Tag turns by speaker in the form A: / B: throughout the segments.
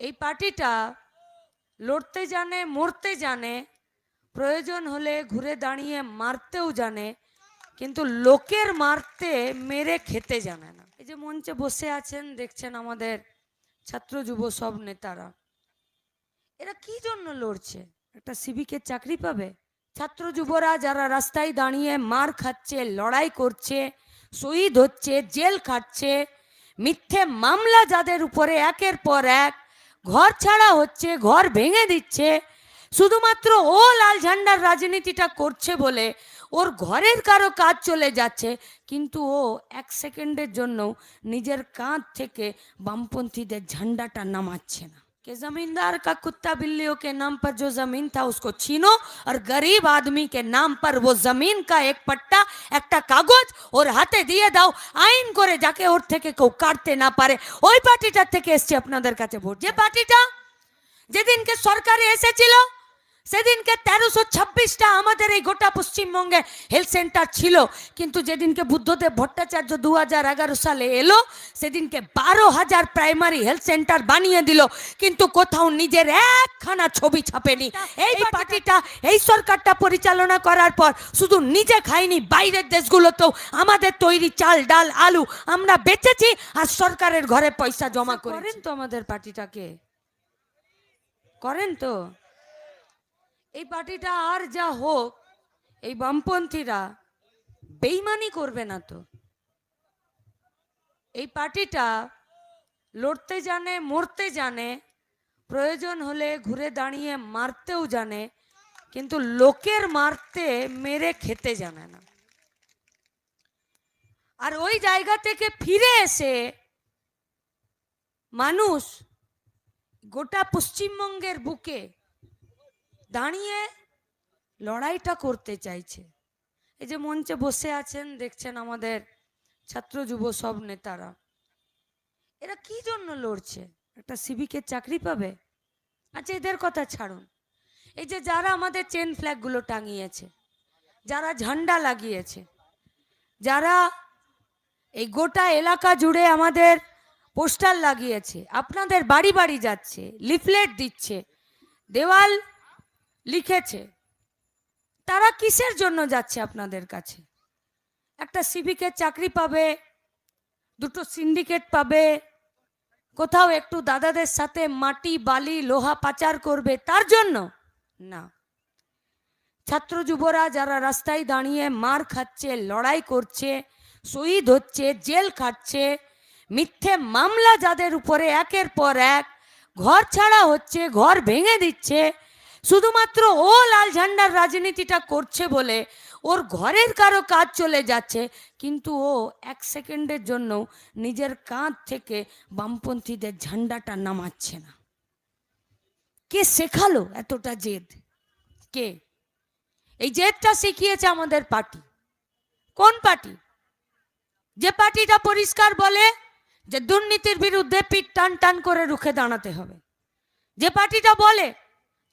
A: এই পার্টিটা লড়তে জানে, মরতে জানে, প্রয়োজন হলে ঘুরে দাঁড়িয়ে মারতেও জানে, কিন্তু লোকের মারতে, মেরে খেতে জানে না। এই যে মঞ্চে বসে আছেন, দেখছেন আমাদের ছাত্র যুব সব নেতারা। এরা কি জন্য লড়ছে? একটা সিভিকের চাকরি পাবে? ছাত্র যুবরা যারা রাস্তায় দাঁড়িয়ে মার খাচ্ছে, লড়াই করছে, শহীদ হচ্ছে, জেল খাচ্ছে মিথ্যে মামলা যাদের উপরে একের পর এক ঘর ছাড়া হচ্ছে, ঘর ভেঙে দিচ্ছে। শুধুমাত্র ও লাল ঝান্ডার রাজনীতিটা করছে বলে ওর ঘরের কারও কাজ চলে যাচ্ছে, কিন্তু ও এক সেকেন্ডের জন্য নিজের কাঁধ থেকে বামপন্থীদের ঝান্ডাটা নামাচ্ছে না। कि जमींदार का कुत्ता बिल्लियों के नाम पर जो जमीन था उसको छीनो और गरीब आदमी के नाम पर वो जमीन का एक पट्टा একটা কাগজ ওর হাতে দিয়ে দাও আইন করে যাকে ওর থেকে কেউ কাটতে না পারে ওই পার্টিটার থেকে এসছে আপনাদের কাছে ভোট যে পার্টিটা যেদিনকে সরকারে এসেছিল সেদিনকে তেরোশো ছাব্বিশটা আমাদের এই গোটা পশ্চিমবঙ্গে হেলথ সেন্টার ছিল। কিন্তু যেদিনকে বুদ্ধদেব ভট্টাচার্য দু হাজার এগারো সালে এলো সেদিনকে বারো হাজার প্রাইমারি হেলথ সেন্টার বানিয়ে দিল। কিন্তু কোথাও নিজের একখানা ছবি ছাপেনি। এই পার্টিটা এই সরকারটা পরিচালনা করার পর শুধু নিজে খাইনি বাইরের দেশগুলোতেও। আমাদের তৈরি চাল ডাল আলু আমরা বেচেছি আর সরকারের ঘরে পয়সা জমা করেন তো আমাদের পার্টিটাকে। করেন তো। এই পার্টিটা আর যা হোক, এই বামপন্থীরা বেইমানি করবে না তো। এই পার্টিটা লড়তে জানে, মরতে জানে, প্রয়োজন হলে ঘুরে দাঁড়িয়ে মারতেও জানে, কিন্তু লোকের মারতে, মেরে খেতে জানে না। আর ওই জায়গা থেকে ফিরে এসে মানুষ গোটা পশ্চিমবঙ্গের বুকে দাঁড়িয়ে লড়াইটা করতে চাইছে। এই যে মঞ্চে বসে আছেন, দেখছেন আমাদের ছাত্র যুব সব নেতারা। এরা কি জন্য লড়ছে? একটা সিভিকের চাকরি পাবে? আচ্ছা এদের কথা ছাড়ুন। এই যে যারা আমাদের চেন ফ্ল্যাগগুলো টাঙিয়েছে, যারা ঝান্ডা লাগিয়েছে, যারা এই গোটা এলাকা জুড়ে আমাদের পোস্টার লাগিয়েছে, আপনাদের বাড়ি বাড়ি যাচ্ছে, লিফলেট দিচ্ছে, দেওয়াল লিখেছে। তারা কিসের জন্য যাচ্ছে আপনাদের কাছে? একটা সিভিকের চাকরি পাবে, দুটো সিন্ডিকেট পাবে, কোথাও একটু দাদাদের সাথে মাটি, বালি, লোহা পাচার করবে, তার জন্য? না। ছাত্র যুবরা যারা রাস্তায় দাঁড়িয়ে মার খাচ্ছে, লড়াই করছে, শহীদ হচ্ছে, জেল খাচ্ছে মিথ্যে মামলা যাদের উপরে একের পর এক, ঘর ছাড়া হচ্ছে, ঘর ভেঙে দিচ্ছে শুধুমাত্র ও লাল ঝান্ডার রাজনীতিটা করছে বলে ওর ঘরের কারও কাজ চলে যাচ্ছে, কিন্তু ও এক সেকেন্ডের জন্য নিজের কাঁধ থেকে বামপন্থীদের ঝান্ডাটা নামাচ্ছে না। কে শেখালো এতটা জেদ? কে? এই জেদটা শিখিয়েছে আমাদের পার্টি। কোন পার্টি? যে পার্টিটা পরিষ্কার বলে যে দুর্নীতির বিরুদ্ধে পিঠ টান টান করে রুখে দাঁড়াতে হবে। যে পার্টিটা বলে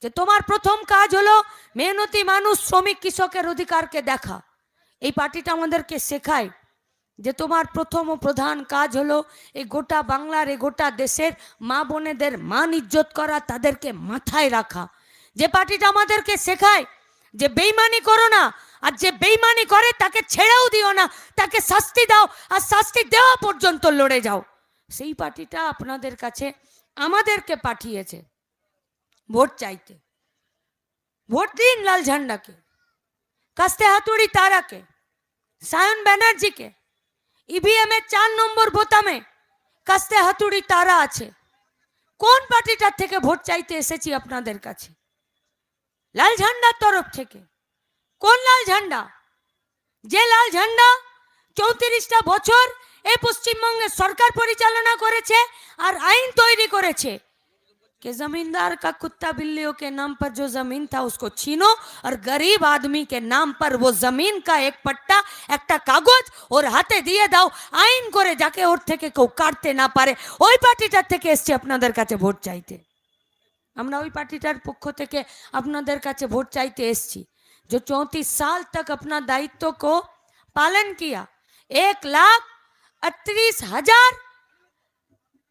A: যে তোমার প্রথম কাজ হলো মেহনতি মানুষ শ্রমিক কৃষকের অধিকারকে দেখা। এই পার্টিটা আমাদেরকে শেখায় যে তোমার প্রথম ও প্রধান কাজ হলো এই গোটা বাংলার, এই গোটা দেশের মা বোনেদের মান ইজ্জত করা, তাদেরকে মাথায় রাখা। যে পার্টিটা আমাদেরকে শেখায় যে বেইমানি করো না, আর যে বেইমানি করে তাকে ছেড়েও দিও না, তাকে শাস্তি দাও, আর শাস্তি দেওয়া পর্যন্ত লড়ে যাও। সেই পার্টিটা আপনাদের কাছে আমাদেরকে পাঠিয়েছে। ভোট চাইতে। ভোট দিন লাল ঝান্ডাকে, কাস্তে হাতুড়ি তারাকে, সায়ন ব্যানার্জিকে ইভিএম এর চার নম্বর বোতামে কাস্তে হাতুড়ি তারা আছে। কোন পার্টিটার থেকে ভোট চাইতে এসেছি আপনাদের কাছে? লাল ঝান্ডার তরফ থেকে। কোন লাল ঝান্ডা? যে লাল ঝান্ডা চৌত্রিশটা বছর এ পশ্চিমবঙ্গের সরকার পরিচালনা করেছে আর আইন তৈরি করেছে कि जमींदार का कुत्ता बिल्लियों के नाम पर जो ज़मीन था उसको छीनो और गरीब आदमी के नाम पर वो ज़मीन का एक पट्टा एक कागज़ और हाथे दिए दाओ, आईन को जाके और थे कौ काटते ना पारे। ओ पार्टी टे अपना का भोट चाहते हमारा वही पार्टीटार पक्ष अपना भोट चाहते जो चौतीस साल तक अपना दायित्व को पालन किया, एक लाख अतरीस हज़ार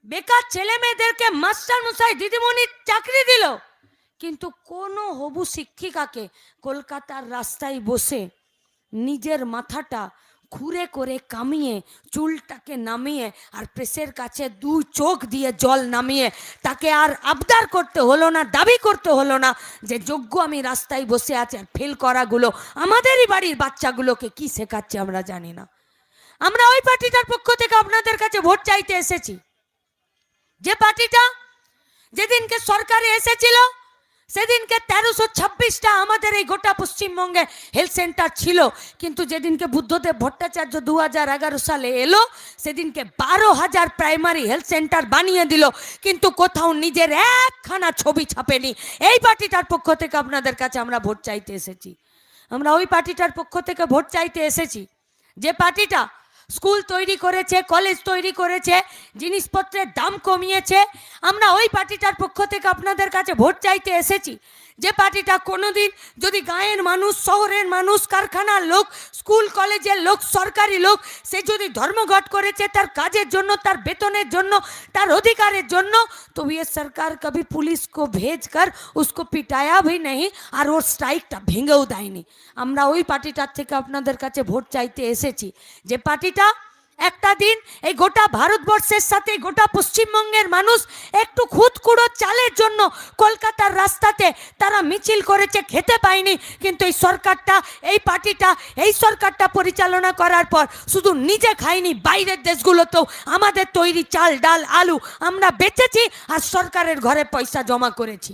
A: বেকার ছেলে মেয়েদেরকে মাস্টার মশাই দিদিমণি চাকরি দিল। কিন্তু কোনো হবু শিক্ষিকাকে কলকাতার রাস্তায় বসে নিজের মাথাটা খুঁড়ে করে কামিয়ে, চুলটাকে নামিয়ে আর প্রেসের কাছে দু চোখ দিয়ে জল নামিয়ে তাকে আর আবদার করতে হলো না, দাবি করতে হলো না যে যোগ্য আমি রাস্তায় বসে আছে আর ফেল করাগুলো আমাদেরই বাড়ির বাচ্চাগুলোকে কি শেখাচ্ছে আমরা জানি না। আমরা ওই পার্টিটার পক্ষ থেকে আপনাদের কাছে ভোট চাইতে এসেছি। যে পার্টিটা যেদিনকে সরকারে এসেছিল, সেদিনকে তেরোশো ছাব্বিশটা আমাদের এই গোটা পশ্চিমবঙ্গে হেলথ সেন্টার ছিল। কিন্তু যেদিনকে বুদ্ধদেব ভট্টাচার্য দু হাজার এগারো সালে এলো, সেদিনকে বারো হাজার প্রাইমারি হেলথ সেন্টার বানিয়ে দিল। কিন্তু কোথাও নিজের একখানা ছবি ছাপেনি। এই পার্টিটার পক্ষ থেকে আপনাদের কাছে আমরা ভোট চাইতে এসেছি। আমরা ওই পার্টিটার পক্ষ থেকে ভোট চাইতে এসেছি। যে পার্টিটা স্কুল তৈরি করেছে, কলেজ তৈরি করেছে, জিনিসপত্রের দাম কমিয়েছে। আমরা ওই পার্টিটার পক্ষ থেকে আপনাদের কাছে ভোট চাইতে এসেছি। যে পার্টিটা কোনোদিন যদি গাঁয়ের মানুষ শহরের মানুষ কারখানার লোক স্কুল কলেজের লোক সরকারি লোক সে যদি ধর্মঘট করেছে তার কাজের জন্য তার বেতনের জন্য তার অধিকারের জন্য তো ये सरकार कभी पुलिस को भेज कर उसको पिटाया भी नहीं আর ওর স্ট্রাইকটা ভেঙেও দেয়নি আমরা ওই পার্টিটার থেকে আপনাদের কাছে ভোট চাইতে এসেছি যে পার্টিটা একটা দিন এই গোটা ভারতবর্ষের সাথে, গোটা পশ্চিমবঙ্গের মানুষ একটু খুদকুড়ো চালের জন্য কলকাতার রাস্তাতে তারা মিছিল করেছে, খেতে পায়নি। কিন্তু এই সরকারটা, এই পার্টিটা, এই সরকারটা পরিচালনা করার পর শুধু নিজে খায়নি, বাইরের দেশগুলোতেও। আমাদের তৈরি চাল, ডাল, আলু আমরা বেচেছি আর সরকারের ঘরে পয়সা জমা করেছি।